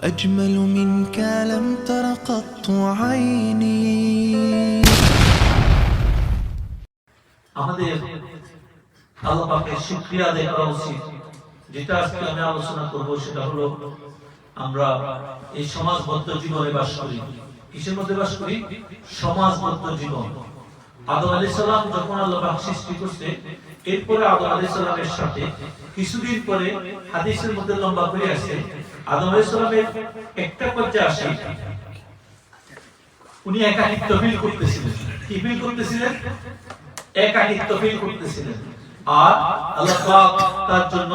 وأجمل منك لم تر قط عيني আমাদের আল্লাহ পাকের শুকরিয়া আদায় করা উচিত যেটা আজকে আমি আলোচনা করব সেটা হলো আমরা এই সমাজবদ্ধ জীবনে বাস করি কিসের মধ্যে বাস করি সমাজবদ্ধ জীবন আদম আলী সাল্লাম যখন আল্লাহ পাক সৃষ্টি করছে এরপরে আদম আলী সাল্লামের সাথে কিছুদিন পরে হাদিসের মধ্যে লম্বা করে আসছে আদম আলী সাল্লামের একটা পর্যায়ে উনি করতেছিলেন। কি ফিল করতেছিলেন? করতেছিলেন। আর আল্লাহ পাক তার জন্য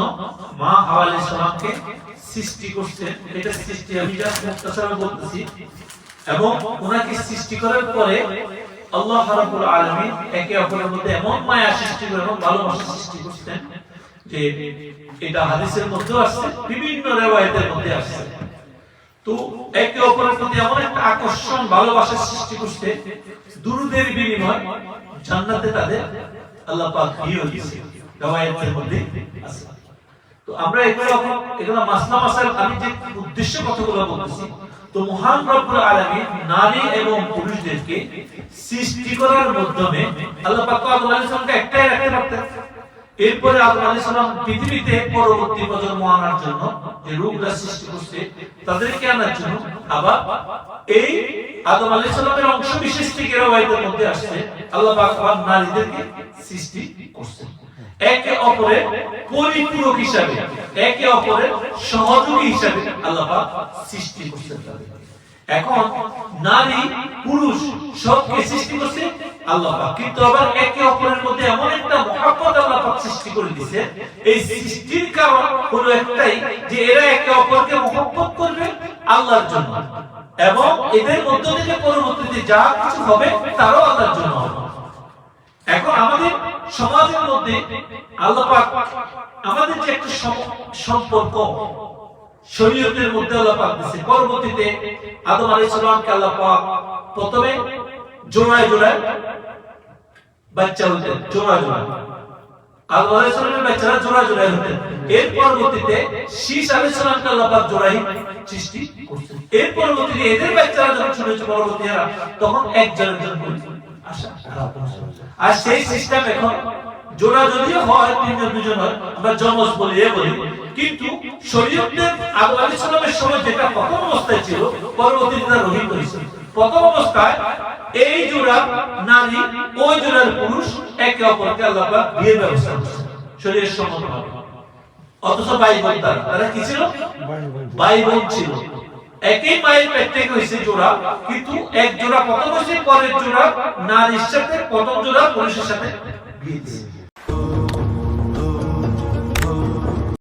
মা হাওয়া আলাইহিস সালামকে সৃষ্টি করছেন। এটা সৃষ্টি আমি মুক্তাসার বলতেছি। এবং ওনাকে সৃষ্টি করার পরে আল্লাহ রাব্বুল আলামিন একে অপরের মধ্যে এমন মায়া সৃষ্টি করে এমন ভালোবাসা সৃষ্টি করছেন যে এটা হাদিসের মধ্যেও আসছে, বিভিন্ন রেওয়ায়েতের মধ্যে আসছে। তো একে অপরের প্রতি এমন একটা আকর্ষণ ভালোবাসার সৃষ্টি দুরুদের বিনিময় জান্নাতে তাদের আল্লাহ পাক রওয়ায়াতের মধ্যে আছে। তো আমরা এগুলো এগুলো মাসলা মাসাল আমি যে উদ্দেশ্য কথাগুলো বলতেছি, তো মহান রব্বুল আলামিন নারী এবং পুরুষদেরকে সৃষ্টি করার মাধ্যমে আল্লাহ পাক আলাইহিস সালামকে একটাই রাখতে পারতেন। এরপরে আলাইহিস পৃথিবীতে পরবর্তী প্রজন্ম আনার জন্য যে রূপটা সৃষ্টি করছে, তাদেরকে আনার জন্য আবার এই আদম আলাইহিস সালামের অংশ বিশেষ থেকে রওয়ায়াতের মধ্যে আসছে। আল্লাহ পাক নারীদেরকে সৃষ্টি করছেন একে অপরের পরিপূরক হিসাবে, একে অপরের সহযোগী হিসাবে আল্লাহ সৃষ্টি করছেন এখন সৃষ্টি করে দিয়েছে এই সৃষ্টির কারণ হলো একটাই যে এরা একে অপরকে মহব্বত করবে আল্লাহর জন্য। এবং এদের মধ্য থেকে পরবর্তীতে যা কিছু হবে তারও আল্লাহর জন্য হবে। এখন আমাদের সমাজের মধ্যে আল্লাহ পাক আমাদের যে একটা সম্পর্ক, শরীয়তের মধ্যে আল্লাহ পাক দিয়েছে পরবর্তীতে আদম আলাইহিস সালামকে আল্লাহ পাক প্রথমে জোড়ায় জোড়ায় বাচ্চা হতেন জোড়া জোড়া জোড়া হয় দুজন হয় জমজ বলি বলি। কিন্তু শরীয়তের আদম সালামের সময় যেটা প্রথম অবস্থায় ছিল, পরবর্তীতে রহিত হয়েছে। প্রথম অবস্থায় এই জোড়া নারী, ওই জোড়ার পুরুষ একে অপরকে আল্লাহ বিয়ের ব্যবস্থা করেছে শরীরের সম্মত হবে অথচ বাই বোন তারা তারা কি ছিল? বাই বোন ছিল। একই মায়ের পেট থেকে হয়েছে জোড়া, কিন্তু এক জোড়া কত হয়েছে? পরের জোড়া নারীর সাথে কত জোড়া পুরুষের সাথে বিয়ে।